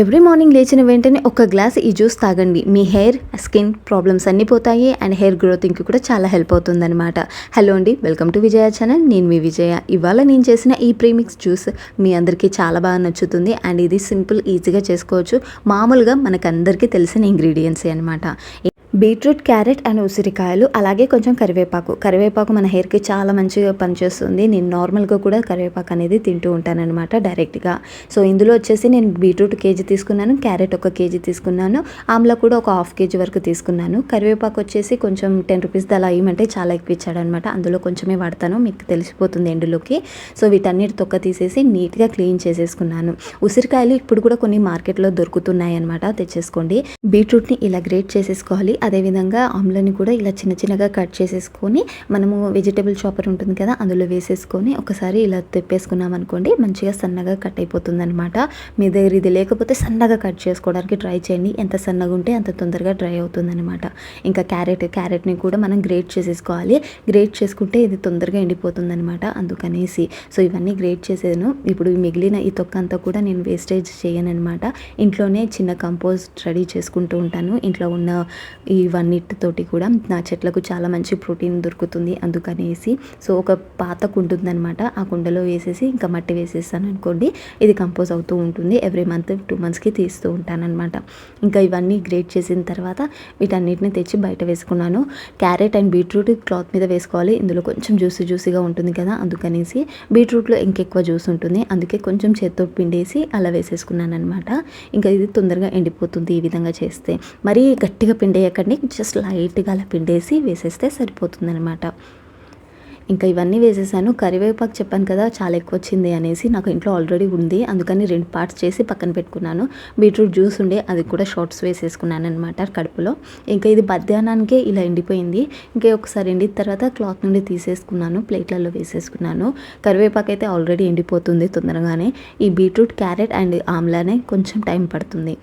Every morning లేచిన వెంటనే ఒక గ్లాస్ ఈ జ్యూస్ తాగండి. మీ హెయిర్ స్కిన్ ప్రాబ్లమ్స్ అన్నీ పోతాయి అండ్ హెయిర్ గ్రోతింగ్కి కూడా చాలా హెల్ప్ అవుతుందన్నమాట. హలో అండి వెల్కమ్ టు విజయ ఛానల్. నేను మీ విజయ. ఇవాళ నేను చేసిన ఈ ప్రీమిక్స్ జ్యూస్ మీ అందరికీ చాలా బాగా నచ్చుతుంది అండ్ ఇది సింపుల్ ఈజీగా చేసుకోవచ్చు. మామూలుగా మనకందరికీ తెలిసిన ఇంగ్రీడియంట్సే అనమాట బీట్రూట్ క్యారెట్ అండ్ ఉసిరికాయలు అలాగే కొంచెం కరివేపాకు. కరివేపాకు మన హెయిర్కి చాలా మంచిగా పనిచేస్తుంది. నేను నార్మల్గా కూడా కరివేపాకు అనేది తింటూ ఉంటానన్నమాట డైరెక్ట్గా. సో ఇందులో వచ్చేసి నేను బీట్రూట్ కేజీ తీసుకున్నాను క్యారెట్ ఒక కేజీ తీసుకున్నాను ఆమ్లా కూడా ఒక హాఫ్ కేజీ వరకు తీసుకున్నాను. కరివేపాకు వచ్చేసి కొంచెం టెన్ రూపీస్ అలా ఇవ్వమంటే చాలా ఎక్కువ ఇచ్చాడనమాట అందులో కొంచెమే వాడతాను మీకు తెలిసిపోతుంది ఎండులోకి. సో వీటన్నిటి తొక్క తీసేసి నీట్గా క్లీన్ చేసేసుకున్నాను. ఉసిరికాయలు ఇప్పుడు కూడా కొన్ని మార్కెట్లో దొరుకుతున్నాయి అనమాట తెచ్చేసుకోండి. బీట్రూట్ని ఇలా గ్రేట్ చేసేసుకోవాలి. అదేవిధంగా ఆమ్లని కూడా ఇలా చిన్న చిన్నగా కట్ చేసేసుకొని మనము వెజిటేబుల్ చాపర్ ఉంటుంది కదా అందులో వేసేసుకొని ఒకసారి ఇలా తెప్పేసుకున్నాం అనుకోండి మంచిగా సన్నగా కట్ అయిపోతుంది అనమాట మీ దగ్గర ఇది లేకపోతే సన్నగా కట్ చేసుకోవడానికి ట్రై చేయండి. ఎంత సన్నగా ఉంటే అంత తొందరగా డ్రై అవుతుంది అనమాట ఇంకా క్యారెట్ క్యారెట్ని కూడా మనం గ్రేట్ చేసేసుకోవాలి. గ్రేట్ చేసుకుంటే ఇది తొందరగా ఎండిపోతుంది అనమాట అందుకనేసి. సో ఇవన్నీ గ్రేట్ చేసాను. ఇప్పుడు మిగిలిన ఈ తొక్క అంతా కూడా నేను వేస్టేజ్ చేయను అనమాట ఇంట్లోనే చిన్న కంపోస్ట్ రెడీ చేసుకుంటూ ఉంటాను. ఇంట్లో ఉన్న ఇవన్నిటితోటి కూడా నా చెట్లకు చాలా మంచి ప్రోటీన్ దొరుకుతుంది అందుకనేసి. సో ఒక పాత కుండ ఉందనమాట ఆ కుండలో వేసేసి ఇంకా మట్టి వేసేస్తాను అనుకోండి. ఇది కంపోజ్ అవుతూ ఉంటుంది. ఎవ్రీ మంత్ టూ మంత్స్కి తీస్తూ ఉంటానన్నమాట. ఇంకా ఇవన్నీ గ్రేట్ చేసిన తర్వాత వీటన్నిటిని తెచ్చి బయట వేసుకున్నాను. క్యారెట్ అండ్ బీట్రూట్ క్లాత్ మీద వేసుకోవాలి. ఇందులో కొంచెం జ్యూసీ జ్యూసీగా ఉంటుంది కదా అందుకనేసి బీట్రూట్లో ఇంకెక్కువ జ్యూస్ ఉంటుంది. అందుకే కొంచెం చేత్తో పిండేసి అలా వేసేసుకున్నాను అనమాట ఇంకా ఇది తొందరగా ఎండిపోతుంది ఈ విధంగా చేస్తే. మరీ గట్టిగా పిండేయకండి జస్ట్ లైట్గా అలా పిండేసి వేసేస్తే సరిపోతుందనమాట ఇంకా ఇవన్నీ వేసేసాను. కరివేపాకు చెప్పాను కదా చాలా ఎక్కువ వచ్చింది అనేసి నాకు ఇంట్లో ఆల్రెడీ ఉంది. అందుకని రెండు పార్ట్స్ చేసి పక్కన పెట్టుకున్నాను. బీట్రూట్ జ్యూస్ ఉండే అది కూడా షార్ట్స్ వేసేసుకున్నాను అనమాట కడుపులో. ఇంకా ఇది మధ్యాహ్నానికే ఇలా ఎండిపోయింది. ఇంకా ఒకసారి ఎండిన తర్వాత క్లాత్ నుండి తీసేసుకున్నాను ప్లేట్లలో వేసేసుకున్నాను. కరివేపాకు అయితే ఆల్రెడీ ఎండిపోతుంది తొందరగానే. ఈ బీట్రూట్ క్యారెట్ అండ్ ఆమ్లానే కొంచెం టైం పడుతుంది.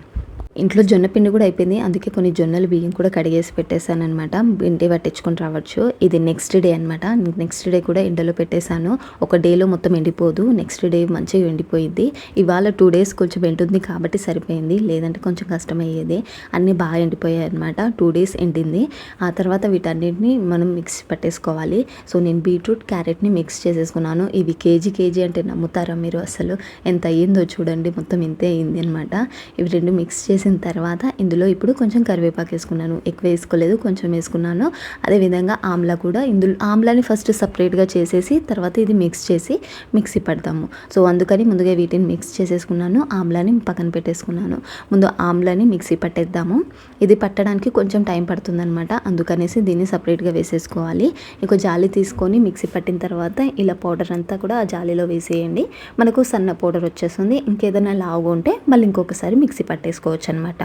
ఇంట్లో జొన్న పిండి కూడా అయిపోయింది. అందుకే కొన్ని జొన్నలు బియ్యం కూడా కడిగేసి పెట్టేశాను అనమాట ఇంటి పట్టించుకొని రావచ్చు. ఇది నెక్స్ట్ డే అనమాట నెక్స్ట్ డే కూడా ఎండలో పెట్టేశాను. ఒక డేలో మొత్తం ఎండిపోదు. నెక్స్ట్ డే మంచిగా ఎండిపోయింది ఇవాళ టూ డేస్ కొంచెం ఎండుంది కాబట్టి సరిపోయింది. లేదంటే కొంచెం కష్టమయ్యేది. అన్నీ బాగా ఎండిపోయాయి అనమాట టూ డేస్ ఎండింది. ఆ తర్వాత వీటన్నిటిని మనం మిక్స్ పట్టేసుకోవాలి. సో నేను బీట్రూట్ క్యారెట్ని మిక్స్ చేసేసుకున్నాను. ఇవి కేజీ కేజీ అంటే నమ్ముతారా మీరు అసలు? ఎంత అయ్యిందో చూడండి. మొత్తం ఇంతే అయింది అనమాట ఇవి రెండు మిక్స్ చేసిన తర్వాత ఇందులో ఇప్పుడు కొంచెం కరివేపాకు వేసుకున్నాను. ఎక్కువ వేసుకోలేదు కొంచెం వేసుకున్నాను. అదేవిధంగా ఆమ్లా కూడా ఇందులో ఆమ్లాని ఫస్ట్ సపరేట్గా చేసేసి తర్వాత ఇది మిక్స్ చేసి మిక్సీ పడతాము. సో అందుకని ముందుగా వీటిని మిక్స్ చేసేసుకున్నాను. ఆమ్లాని పక్కన పెట్టేసుకున్నాను. ముందు ఆమ్లాని మిక్సీ పట్టేద్దాము. ఇది పట్టడానికి కొంచెం టైం పడుతుందన్నమాట. అందుకనేసి దీన్ని సపరేట్గా వేసేసుకోవాలి. ఇక జాలి తీసుకొని మిక్సీ పట్టిన తర్వాత ఇలా పౌడర్ అంతా కూడా ఆ జాలీలో వేసేయండి. మనకు సన్న పౌడర్ వచ్చేస్తుంది. ఇంకేదైనా లావుగా ఉంటే మళ్ళీ ఇంకొకసారి మిక్సీ పట్టేసుకోవచ్చు అనమాట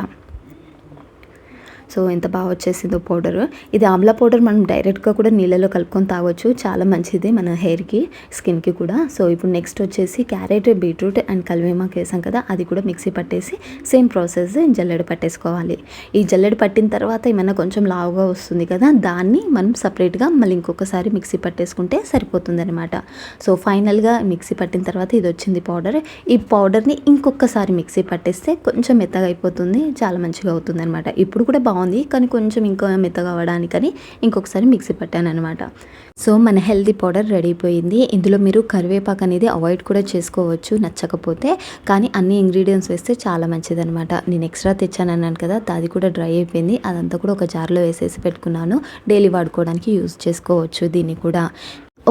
సో ఎంత బాగా వచ్చేసిందో పౌడర్. ఇది ఆమ్లా పౌడర్ మనం డైరెక్ట్గా కూడా నీళ్ళలో కలుపుకొని తాగొచ్చు. చాలా మంచిది మన హెయిర్కి స్కిన్కి కూడా. సో ఇప్పుడు నెక్స్ట్ వచ్చేసి క్యారెట్ బీట్రూట్ అండ్ కలివేమాకు వేసాం కదా అది కూడా మిక్సీ పట్టేసి సేమ్ ప్రాసెస్ జల్లెడ పట్టేసుకోవాలి. ఈ జల్లెడ పట్టిన తర్వాత ఏమైనా కొంచెం లావుగా వస్తుంది కదా దాన్ని మనం సపరేట్గా మళ్ళీ ఇంకొకసారి మిక్సీ పట్టేసుకుంటే సరిపోతుందనమాట సో ఫైనల్గా మిక్సీ పట్టిన తర్వాత ఇది వచ్చింది పౌడర్. ఈ పౌడర్ని ఇంకొకసారి మిక్సీ పట్టేస్తే కొంచెం మెత్తగా అయిపోతుంది చాలా మంచిగా అవుతుంది అనమాట ఇప్పుడు కూడా బాగుంది. కానీ కొంచెం ఇంకా మెత్తగా అవ్వడానికని ఇంకొకసారి మిక్సీ పట్టాను అనమాట సో మన హెల్తీ పౌడర్ రెడీ అయిపోయింది. ఇందులో మీరు కరివేపాకు అనేది అవాయిడ్ కూడా చేసుకోవచ్చు నచ్చకపోతే. కానీ అన్ని ఇంగ్రీడియంట్స్ వేస్తే చాలా మంచిదనమాట నేను ఎక్స్ట్రా తెచ్చాను అన్నాను కదా అది కూడా డ్రై అయిపోయింది. అదంతా కూడా ఒక జార్లో వేసేసి పెట్టుకున్నాను. డైలీ వాడుకోవడానికి యూజ్ చేసుకోవచ్చు దీన్ని కూడా.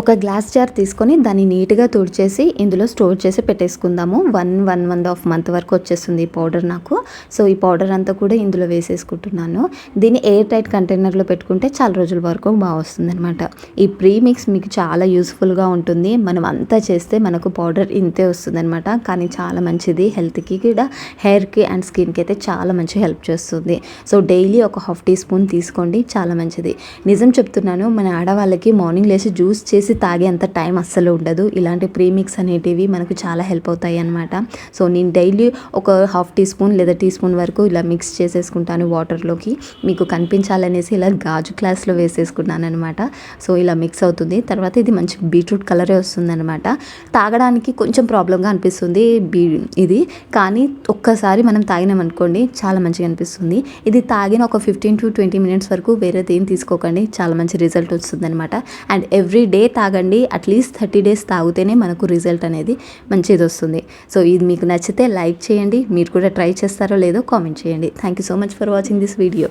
ఒక గ్లాస్ జార్ తీసుకొని దాన్ని నీట్గా తుడిచేసి ఇందులో స్టోర్ చేసి పెట్టేసుకుందాము. One one one half month వరకు వచ్చేస్తుంది ఈ పౌడర్ నాకు. సో ఈ పౌడర్ అంతా కూడా ఇందులో వేసేసుకుంటున్నాను. దీన్ని ఎయిర్ టైట్ కంటైనర్లో పెట్టుకుంటే చాలా రోజుల వరకు బాగా వస్తుందన్నమాట. ఈ ప్రీ మిక్స్ మీకు చాలా యూస్ఫుల్గా ఉంటుంది. మనం అంతా చేస్తే మనకు పౌడర్ ఇంతే వస్తుందనమాట కానీ చాలా మంచిది. హెల్త్కి కూడా హెయిర్కి అండ్ స్కిన్కి అయితే చాలా మంచి హెల్ప్ చేస్తుంది. సో డైలీ ఒక హాఫ్ టీ స్పూన్ తీసుకోండి. చాలా మంచిది. నిజం చెప్తున్నాను మన ఆడవాళ్ళకి మార్నింగ్ లేచి జ్యూస్ చేసి చేసి తాగేంత టైం అస్సలు ఉండదు. ఇలాంటి ప్రీమిక్స్ అనేటివి మనకు చాలా హెల్ప్ అవుతాయి అనమాట సో నేను డైలీ ఒక హాఫ్ టీ స్పూన్ లేదా టీ స్పూన్ వరకు ఇలా మిక్స్ చేసేసుకుంటాను వాటర్లోకి. మీకు కనిపించాలనేసి ఇలా గాజు గ్లాస్లో వేసేసుకున్నాను అనమాట సో ఇలా మిక్స్ అవుతుంది. తర్వాత ఇది మంచి బీట్రూట్ కలరే వస్తుందనమాట తాగడానికి కొంచెం ప్రాబ్లంగా అనిపిస్తుంది బీ ఇది. కానీ ఒక్కసారి మనం తాగినామనుకోండి చాలా మంచిగా అనిపిస్తుంది. ఇది తాగిన ఒక ఫిఫ్టీన్ టు ట్వంటీ మినిట్స్ వరకు వేరే దేని తీసుకోకండి. చాలా మంచి రిజల్ట్ వస్తుంది అనమాట అండ్ ఎవ్రీ డే తాగండి అట్లీస్ట్ థర్టీ డేస్ తాగితేనే మనకు రిజల్ట్ అనేది మంచిది వస్తుంది. సో ఇది మీకు నచ్చితే లైక్ చేయండి మీరు కూడా ట్రై చేస్తారో లేదో కామెంట్ చేయండి. Thank you so much for watching this video